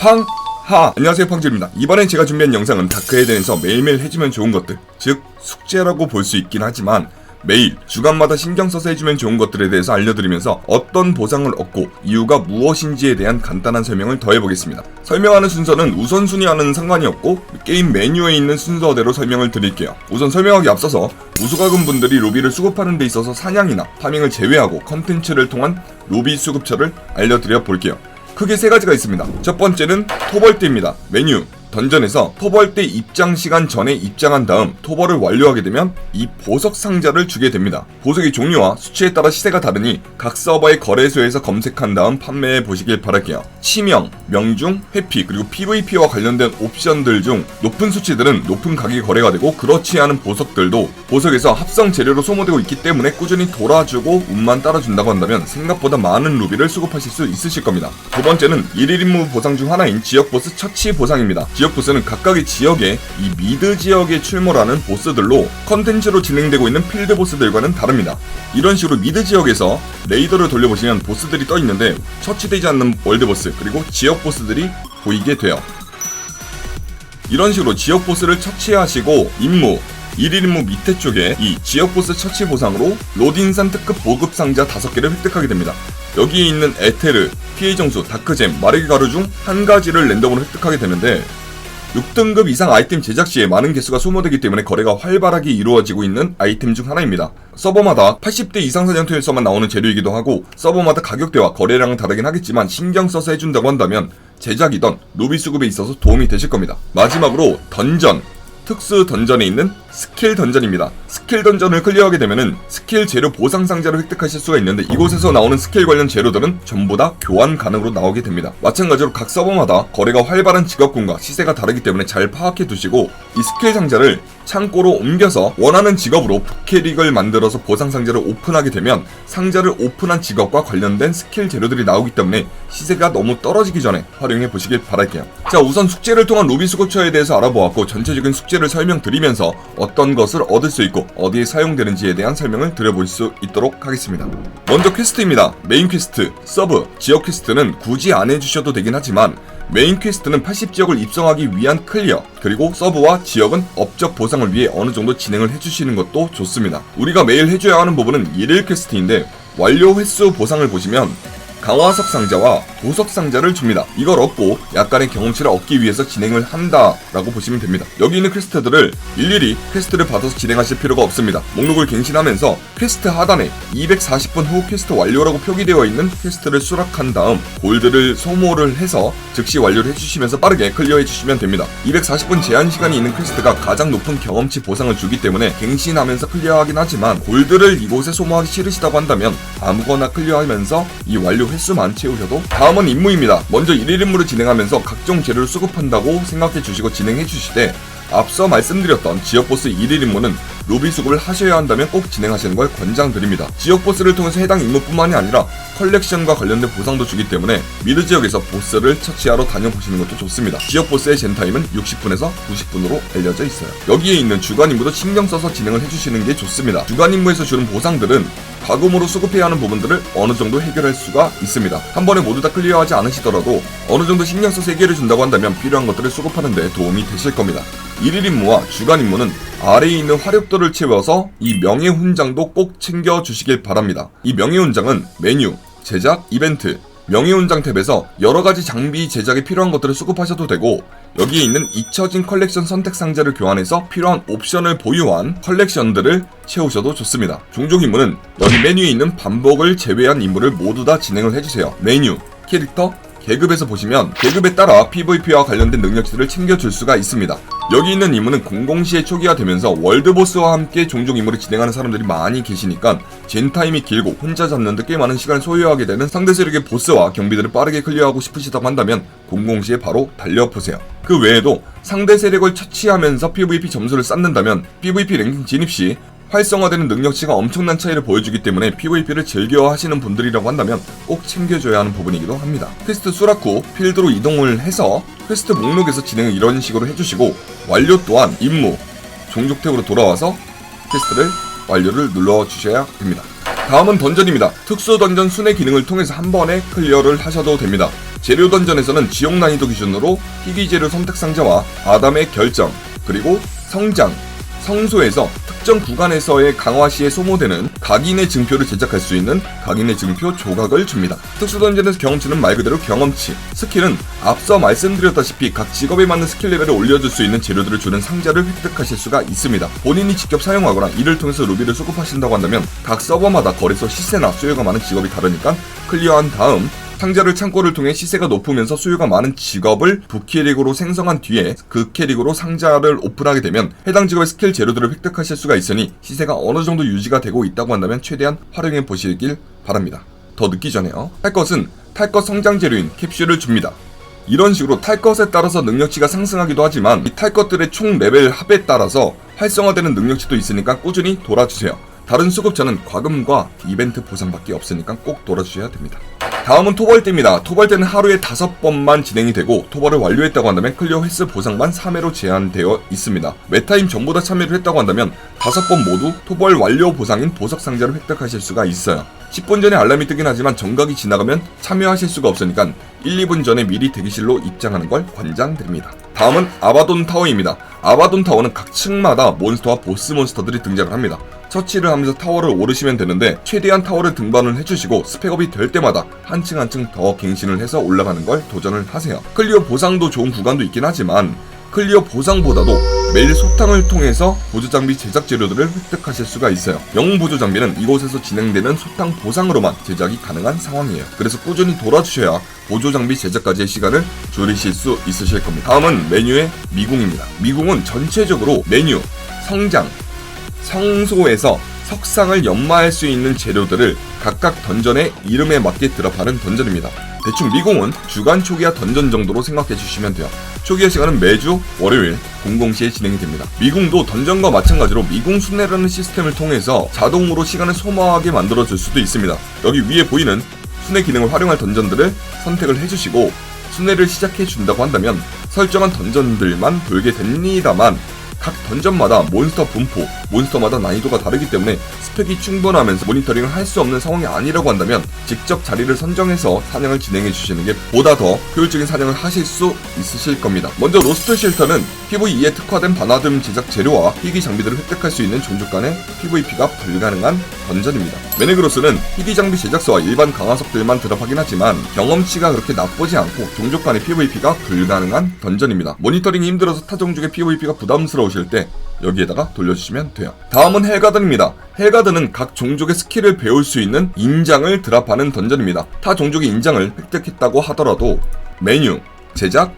팡! 하! 안녕하세요 팡지입니다. 이번엔 제가 준비한 영상은 다크헤드에서 매일매일 해주면 좋은 것들, 즉 숙제라고 볼 수 있긴 하지만 매일 주간마다 신경 써서 해주면 좋은 것들에 대해서 알려드리면서 어떤 보상을 얻고 이유가 무엇인지에 대한 간단한 설명을 더해보겠습니다. 설명하는 순서는 우선순위와는 상관이 없고 게임 메뉴에 있는 순서대로 설명을 드릴게요. 우선 설명하기 앞서서 우수가금 분들이 로비를 수급하는 데 있어서 사냥이나 파밍을 제외하고 컨텐츠를 통한 로비 수급처를 알려드려 볼게요. 크게 세 가지가 있습니다. 첫 번째는 토벌대입니다. 메뉴. 던전에서 토벌대 입장 시간 전에 입장한 다음 토벌을 완료하게 되면 이 보석 상자를 주게 됩니다. 보석의 종류와 수치에 따라 시세가 다르니 각 서버의 거래소에서 검색한 다음 판매해 보시길 바랄게요. 치명, 명중, 회피 그리고 PVP와 관련된 옵션들 중 높은 수치들은 높은 가격에 거래가 되고 그렇지 않은 보석들도 보석에서 합성 재료로 소모되고 있기 때문에 꾸준히 돌아주고 운만 따라준다고 한다면 생각보다 많은 루비를 수급하실 수 있으실 겁니다. 두 번째는 1일 임무 보상 중 하나인 지역 보스 처치 보상입니다. 지역 보스는 각각의 지역에 이 미드 지역에 출몰하는 보스들로 컨텐츠로 진행되고 있는 필드 보스들과는 다릅니다. 이런 식으로 미드 지역에서 레이더를 돌려보시면 보스들이 떠 있는데 처치되지 않는 월드 보스 그리고 지역 보스들이 보이게 돼요. 이런 식으로 지역 보스를 처치하시고 임무 1일 임무 밑에 쪽에 이 지역 보스 처치 보상으로 로딘산 특급 보급 상자 5개를 획득하게 됩니다. 여기에 있는 에테르, 피해 정수, 다크잼, 마르기 가루 중 한 가지를 랜덤으로 획득하게 되는데 6등급 이상 아이템 제작 시에 많은 개수가 소모되기 때문에 거래가 활발하게 이루어지고 있는 아이템 중 하나입니다. 서버마다 80대 이상 사냥터에서만 나오는 재료이기도 하고 서버마다 가격대와 거래량은 다르긴 하겠지만 신경 써서 해준다고 한다면 제작이던 로비 수급에 있어서 도움이 되실 겁니다. 마지막으로 던전 특수 던전에 있는 스킬 던전입니다. 스킬 던전을 클리어하게 되면은 스킬 재료 보상 상자를 획득하실 수가 있는데 이곳에서 나오는 스킬 관련 재료들은 전부 다 교환 가능으로 나오게 됩니다. 마찬가지로 각 서버마다 거래가 활발한 직업군과 시세가 다르기 때문에 잘 파악해 두시고 이 스킬 상자를 창고로 옮겨서 원하는 직업으로 부캐릭을 만들어서 보상 상자를 오픈하게 되면 상자를 오픈한 직업과 관련된 스킬 재료들이 나오기 때문에 시세가 너무 떨어지기 전에 활용해 보시길 바랄게요. 자 우선 숙제를 통한 로비 수급처에 대해서 알아보았고 전체적인 숙제를 설명드리면서 어떤 것을 얻을 수 있고 어디에 사용되는지에 대한 설명을 드려볼 수 있도록 하겠습니다. 먼저 퀘스트입니다. 메인 퀘스트, 서브, 지역 퀘스트는 굳이 안 해주셔도 되긴 하지만 메인 퀘스트는 80지역을 입성하기 위한 클리어, 그리고 서브와 지역은 업적 보상을 위해 어느 정도 진행을 해주시는 것도 좋습니다. 우리가 매일 해줘야 하는 부분은 1일 퀘스트인데 완료 횟수 보상을 보시면 강화석 상자와 보석 상자를 줍니다. 이걸 얻고 약간의 경험치를 얻기 위해서 진행을 한다라고 보시면 됩니다. 여기 있는 퀘스트들을 일일이 퀘스트를 받아서 진행하실 필요가 없습니다. 목록을 갱신하면서 퀘스트 하단에 240분 후 퀘스트 완료라고 표기되어 있는 퀘스트를 수락한 다음 골드를 소모를 해서 즉시 완료를 해주시면서 빠르게 클리어해 주시면 됩니다. 240분 제한 시간이 있는 퀘스트가 가장 높은 경험치 보상을 주기 때문에 갱신하면서 클리어하긴 하지만 골드를 이곳에 소모하기 싫으시다고 한다면 아무거나 클리어하면서 이 완료 횟수만 채우셔도 다음 은 임무입니다. 먼저 1일 임무를 진행하면서 각종 재료를 수급한다고 생각해 주시고 진행해 주시되 앞서 말씀드렸던 지역 보스 1일 임무는 로비 수급을 하셔야 한다면 꼭 진행하시는 걸 권장드립니다. 지역 보스를 통해서 해당 임무뿐만이 아니라 컬렉션과 관련된 보상도 주기 때문에 미드 지역에서 보스를 처치하러 다녀보시는 것도 좋습니다. 지역 보스의 젠타임은 60분에서 90분으로 알려져 있어요. 여기에 있는 주간 임무도 신경 써서 진행을 해주시는 게 좋습니다. 주간 임무에서 주는 보상들은 과금으로 수급해야 하는 부분들을 어느 정도 해결할 수가 있습니다. 한 번에 모두 다 클리어하지 않으시더라도 어느 정도 신경 써서 해결해 준다고 한다면 필요한 것들을 수급하는 데 도움이 되실 겁니다. 1일 임무와 주간 임무는 아래에 있는 화력도를 채워서 이 명예훈장도 꼭 챙겨 주시길 바랍니다. 이 명예훈장은 메뉴, 제작, 이벤트, 명예훈장 탭에서 여러가지 장비 제작에 필요한 것들을 수급하셔도 되고 여기에 있는 잊혀진 컬렉션 선택 상자를 교환해서 필요한 옵션을 보유한 컬렉션들을 채우셔도 좋습니다. 종족 임무는 여기 메뉴에 있는 반복을 제외한 임무를 모두 다 진행을 해주세요. 메뉴, 캐릭터, 계급에서 보시면 계급에 따라 PVP와 관련된 능력치들을 챙겨줄 수가 있습니다. 여기 있는 임무는 공공시에 초기화 되면서 월드보스와 함께 종종 임무를 진행하는 사람들이 많이 계시니까 젠타임이 길고 혼자 잡는데 꽤 많은 시간을 소요하게 되는 상대 세력의 보스와 경비들을 빠르게 클리어하고 싶으시다고 한다면 공공시에 바로 달려보세요. 그 외에도 상대 세력을 처치하면서 PVP 점수를 쌓는다면 PVP 랭킹 진입 시 활성화되는 능력치가 엄청난 차이를 보여주기 때문에 PVP를 즐겨 하시는 분들이라고 한다면 꼭 챙겨줘야 하는 부분이기도 합니다. 퀘스트 수락 후 필드로 이동을 해서 퀘스트 목록에서 진행을 이런 식으로 해주시고 완료 또한 임무, 종족 탭으로 돌아와서 퀘스트를 완료를 눌러주셔야 됩니다. 다음은 던전입니다. 특수 던전 순회 기능을 통해서 한 번에 클리어를 하셔도 됩니다. 재료 던전에서는 지역 난이도 기준으로 희귀 재료 선택 상자와 아담의 결정, 그리고 성장, 성소에서 특정 구간에서의 강화 시에 소모되는 각인의 증표를 제작할 수 있는 각인의 증표 조각을 줍니다. 특수 던전에서 경험치는 말 그대로 경험치, 스킬은 앞서 말씀드렸다시피 각 직업에 맞는 스킬 레벨을 올려줄 수 있는 재료들을 주는 상자를 획득하실 수가 있습니다. 본인이 직접 사용하거나 이를 통해서 루비를 수급하신다고 한다면 각 서버마다 거래소 시세나 수요가 많은 직업이 다르니까 클리어한 다음 상자를 창고를 통해 시세가 높으면서 수요가 많은 직업을 부캐릭으로 생성한 뒤에 그 캐릭으로 상자를 오픈하게 되면 해당 직업의 스킬 재료들을 획득하실 수가 있으니 시세가 어느 정도 유지가 되고 있다고 한다면 최대한 활용해 보시길 바랍니다. 더 늦기 전에요. 탈 것은 탈 것 성장 재료인 캡슐을 줍니다. 이런 식으로 탈 것에 따라서 능력치가 상승하기도 하지만 이 탈 것들의 총 레벨 합에 따라서 활성화되는 능력치도 있으니까 꾸준히 돌아주세요. 다른 수급자는 과금과 이벤트 보상밖에 없으니까 꼭 돌아주셔야 됩니다. 다음은 토벌대입니다. 토벌대는 하루에 다섯 번만 진행이 되고 토벌을 완료했다고 한다면 클리어 횟수 보상만 3회로 제한되어 있습니다. 메타임 전부 다 참여를 했다고 한다면 다섯 번 모두 토벌 완료 보상인 보석 상자를 획득하실 수가 있어요. 10분 전에 알람이 뜨긴 하지만 정각이 지나가면 참여하실 수가 없으니까 1, 2분 전에 미리 대기실로 입장하는 걸 권장드립니다. 다음은 아바돈 타워입니다. 아바돈 타워는 각 층마다 몬스터와 보스 몬스터들이 등장을 합니다. 처치를 하면서 타워를 오르시면 되는데 최대한 타워를 등반을 해주시고 스펙업이 될 때마다 한 층 한 층 더 갱신을 해서 올라가는 걸 도전을 하세요. 클리어 보상도 좋은 구간도 있긴 하지만 클리어 보상보다도 매일 소탕을 통해서 보조 장비 제작 재료들을 획득하실 수가 있어요. 영웅 보조 장비는 이곳에서 진행되는 소탕 보상으로만 제작이 가능한 상황이에요. 그래서 꾸준히 돌아주셔야 보조 장비 제작까지의 시간을 줄이실 수 있으실 겁니다. 다음은 메뉴의 미궁입니다. 미궁은 전체적으로 메뉴, 성장, 성소에서 석상을 연마할 수 있는 재료들을 각각 던전의 이름에 맞게 드랍하는 던전입니다. 대충 미궁은 주간 초기화 던전 정도로 생각해 주시면 돼요. 초기화 시간은 매주 월요일 00시에 진행이 됩니다. 미궁도 던전과 마찬가지로 미궁 순례라는 시스템을 통해서 자동으로 시간을 소모하게 만들어 줄 수도 있습니다. 여기 위에 보이는 순회 기능을 활용할 던전들을 선택을 해주시고 순회를 시작해 준다고 한다면 설정한 던전들만 돌게 됩니다만 각 던전마다 몬스터 분포, 몬스터마다 난이도가 다르기 때문에 스펙이 충분하면서 모니터링을 할 수 없는 상황이 아니라고 한다면 직접 자리를 선정해서 사냥을 진행해 주시는 게 보다 더 효율적인 사냥을 하실 수 있으실 겁니다. 먼저 로스트 쉘터는 PVE에 특화된 바나듬 제작 재료와 희귀 장비들을 획득할 수 있는 종족 간의 PVP가 불가능한 던전입니다. 메네그로스는 희귀 장비 제작소와 일반 강화석들만 드랍하긴 하지만 경험치가 그렇게 나쁘지 않고 종족 간의 PVP가 불가능한 던전입니다. 모니터링이 힘들어서 타 종족의 PVP가 부담스러 우실 때 여기에다가 돌려주시면 돼요. 다음은 헬가든입니다. 헬가든은 각 종족의 스킬을 배울 수 있는 인장을 드랍하는 던전입니다. 타 종족의 인장을 획득했다고 하더라도 메뉴, 제작,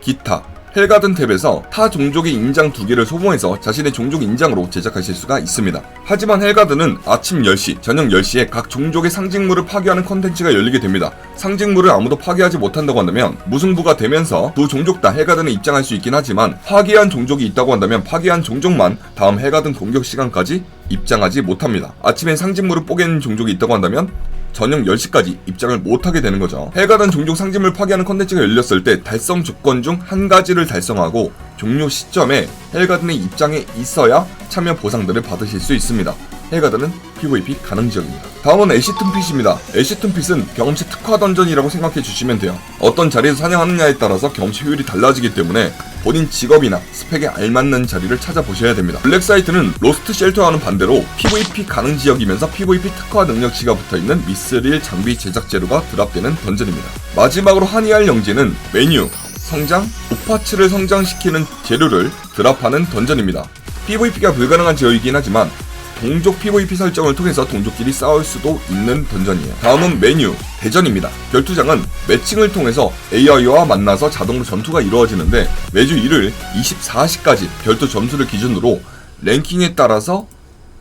기타, 헬가든 탭에서 타 종족의 인장 두 개를 소모해서 자신의 종족 인장으로 제작하실 수가 있습니다. 하지만 헬가든은 아침 10시, 저녁 10시에 각 종족의 상징물을 파괴하는 컨텐츠가 열리게 됩니다. 상징물을 아무도 파괴하지 못한다고 한다면 무승부가 되면서 두 종족 다 헬가든에 입장할 수 있긴 하지만 파괴한 종족이 있다고 한다면 파괴한 종족만 다음 헬가든 공격 시간까지 입장하지 못합니다. 아침엔 상징물을 뽀개는 종족이 있다고 한다면 저녁 10시까지 입장을 못하게 되는 거죠. 해가던 종족 상징물 파괴하는 컨텐츠가 열렸을 때 달성 조건 중 한 가지를 달성하고 종료 시점에 헬가든의 입장에 있어야 참여 보상들을 받으실 수 있습니다. 헬가든은 PVP 가능 지역입니다. 다음은 애쉬튼핏입니다. 애쉬튼핏은 경험치 특화 던전이라고 생각해 주시면 돼요. 어떤 자리에서 사냥하느냐에 따라서 경험치 효율이 달라지기 때문에 본인 직업이나 스펙에 알맞는 자리를 찾아보셔야 됩니다. 블랙사이트는 로스트 쉘터와는 반대로 PVP 가능 지역이면서 PVP 특화 능력치가 붙어있는 미스릴 장비 제작 재료가 드랍되는 던전입니다. 마지막으로 한이할 영지는 메뉴, 성장, 오파츠를 성장시키는 재료를 드랍하는 던전입니다. PVP가 불가능한 지역이긴 하지만 동족 PVP 설정을 통해서 동족끼리 싸울 수도 있는 던전이에요. 다음은 메뉴, 대전입니다. 결투장은 매칭을 통해서 AI와 만나서 자동으로 전투가 이루어지는데 매주 1일 24시까지 별도 점수를 기준으로 랭킹에 따라서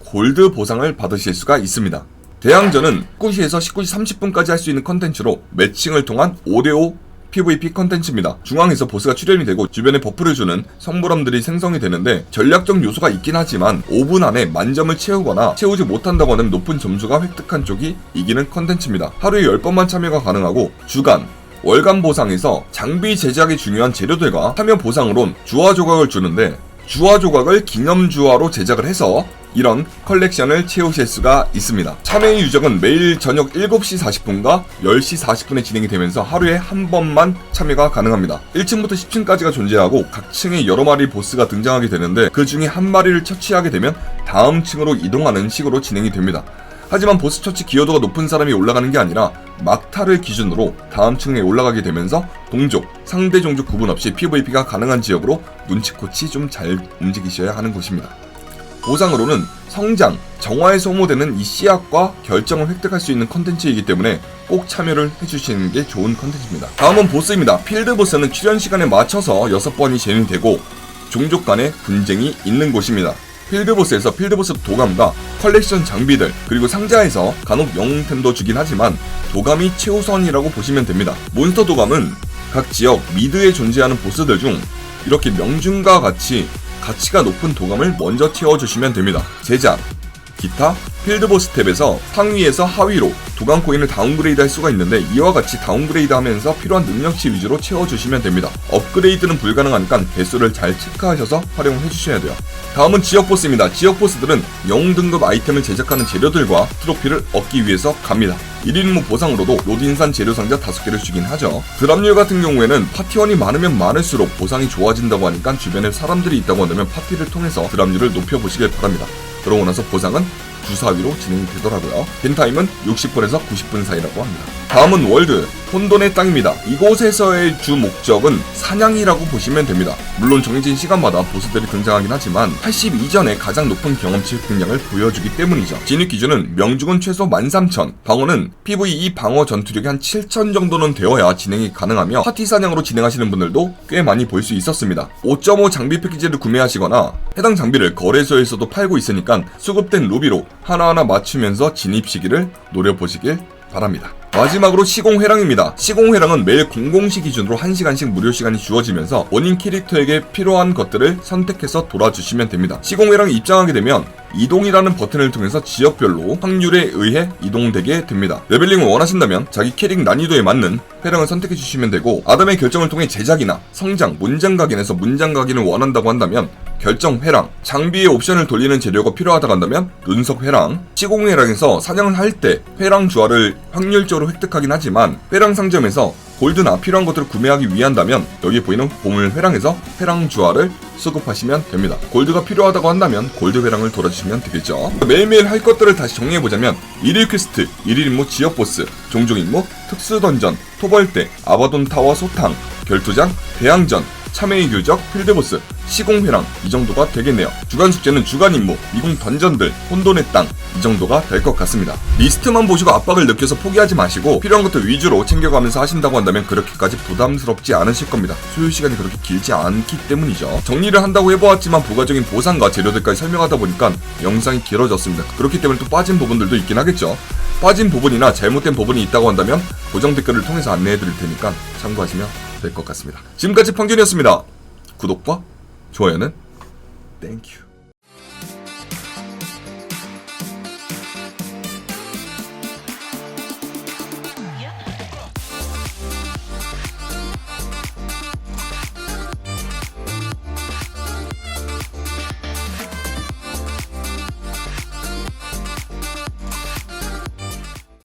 골드 보상을 받으실 수가 있습니다. 대항전은 19시에서 19시 30분까지 할 수 있는 컨텐츠로 매칭을 통한 5대5 PVP 컨텐츠입니다. 중앙에서 보스가 출현이 되고 주변에 버프를 주는 성물함들이 생성이 되는데 전략적 요소가 있긴 하지만 5분 안에 만점을 채우거나 채우지 못한다고 하는 높은 점수가 획득한 쪽이 이기는 컨텐츠입니다. 하루에 10번만 참여가 가능하고 주간, 월간 보상에서 장비 제작에 중요한 재료들과 참여 보상으론 주화 조각을 주는데 주화 조각을 기념 주화로 제작을 해서 이런 컬렉션을 채우실 수가 있습니다. 참여 유적은 매일 저녁 7시 40분과 10시 40분에 진행이 되면서 하루에 한 번만 참여가 가능합니다. 1층부터 10층까지가 존재하고 각 층에 여러 마리 보스가 등장하게 되는데 그 중에 한 마리를 처치하게 되면 다음 층으로 이동하는 식으로 진행이 됩니다. 하지만 보스 처치 기여도가 높은 사람이 올라가는 게 아니라 막타를 기준으로 다음 층에 올라가게 되면서 동족, 상대 종족 구분 없이 PVP가 가능한 지역으로 눈치코치 좀 잘 움직이셔야 하는 곳입니다. 보상으로는 성장, 정화에 소모되는 이 씨앗과 결정을 획득할 수 있는 컨텐츠이기 때문에 꼭 참여를 해주시는 게 좋은 컨텐츠입니다. 다음은 보스입니다. 필드 보스는 출연 시간에 맞춰서 6번이 진행되고 종족 간의 분쟁이 있는 곳입니다. 필드보스에서 필드보스 도감과 컬렉션 장비들 그리고 상자에서 간혹 영웅템도 주긴 하지만 도감이 최우선이라고 보시면 됩니다. 몬스터 도감은 각 지역 미드에 존재하는 보스들 중 이렇게 명중과 같이 가치가 높은 도감을 먼저 채워주시면 됩니다. 제작, 기타, 필드보스 탭에서 상위에서 하위로 도감 코인을 다운그레이드 할 수가 있는데 이와 같이 다운그레이드 하면서 필요한 능력치 위주로 채워주시면 됩니다. 업그레이드는 불가능하니까 개수를 잘 체크하셔서 활용을 해주셔야 돼요. 다음은 지역 보스입니다. 지역 보스들은 영웅 등급 아이템을 제작하는 재료들과 트로피를 얻기 위해서 갑니다. 1인무 보상으로도 로딘산 재료 상자 5개를 주긴 하죠. 드랍률 같은 경우에는 파티원이 많으면 많을수록 보상이 좋아진다고 하니까 주변에 사람들이 있다고 한다면 파티를 통해서 드랍률을 높여보시길 바랍니다. 그러고 나서 보상은 주사위로 진행이 되더라고요. 벤타임은 60분에서 90분 사이라고 합니다. 다음은 월드, 혼돈의 땅입니다. 이곳에서의 주 목적은 사냥이라고 보시면 됩니다. 물론 정해진 시간마다 보스들이 등장하긴 하지만 80 이전에 가장 높은 경험치 획득량을 보여주기 때문이죠. 진입 기준은 명중은 최소 13,000, 방어는 PVE 방어 전투력이 한 7,000 정도는 되어야 진행이 가능하며 파티 사냥으로 진행하시는 분들도 꽤 많이 볼 수 있었습니다. 5.5 장비 패키지를 구매하시거나 해당 장비를 거래소에서도 팔고 있으니까 수급된 루비로 하나하나 맞추면서 진입 시기를 노려보시길 바랍니다. 마지막으로 시공회랑입니다. 시공회랑은 매일 공공시 기준으로 1시간씩 무료 시간이 주어지면서 본인 캐릭터에게 필요한 것들을 선택해서 돌아주시면 됩니다. 시공회랑에 입장하게 되면 이동이라는 버튼을 통해서 지역별로 확률에 의해 이동되게 됩니다. 레벨링을 원하신다면 자기 캐릭 난이도에 맞는 회랑을 선택해 주시면 되고 아담의 결정을 통해 제작이나 성장, 문장 각인에서 문장 각인을 원한다고 한다면 결정 회랑, 장비의 옵션을 돌리는 재료가 필요하다고 한다면 눈석 회랑, 시공 회랑에서 사냥을 할 때 회랑 주화를 확률적으로 획득하긴 하지만 회랑 상점에서 골드나 필요한 것들을 구매하기 위한다면 여기 보이는 보물 회랑에서 회랑 주화를 수급하시면 됩니다. 골드가 필요하다고 한다면 골드 회랑을 돌아주시면 되겠죠. 매일매일 할 것들을 다시 정리해보자면 1일 퀘스트, 1일 임무 지역 보스, 종종 임무, 특수 던전, 토벌대, 아바돈 타워 소탕, 결투장, 대항전, 참회의 교적, 필드보스, 시공회랑 이 정도가 되겠네요. 주간 숙제는 주간 임무, 미궁 던전들, 혼돈의 땅 이 정도가 될 것 같습니다. 리스트만 보시고 압박을 느껴서 포기하지 마시고 필요한 것들 위주로 챙겨가면서 하신다고 한다면 그렇게까지 부담스럽지 않으실 겁니다. 소요 시간이 그렇게 길지 않기 때문이죠. 정리를 한다고 해보았지만 부가적인 보상과 재료들까지 설명하다 보니까 영상이 길어졌습니다. 그렇기 때문에 또 빠진 부분들도 있긴 하겠죠. 빠진 부분이나 잘못된 부분이 있다고 한다면 고정 댓글을 통해서 안내해 드릴 테니까 참고하시면 될 것 같습니다. 지금까지 평균이었습니다. 구독과 좋아요는 땡큐.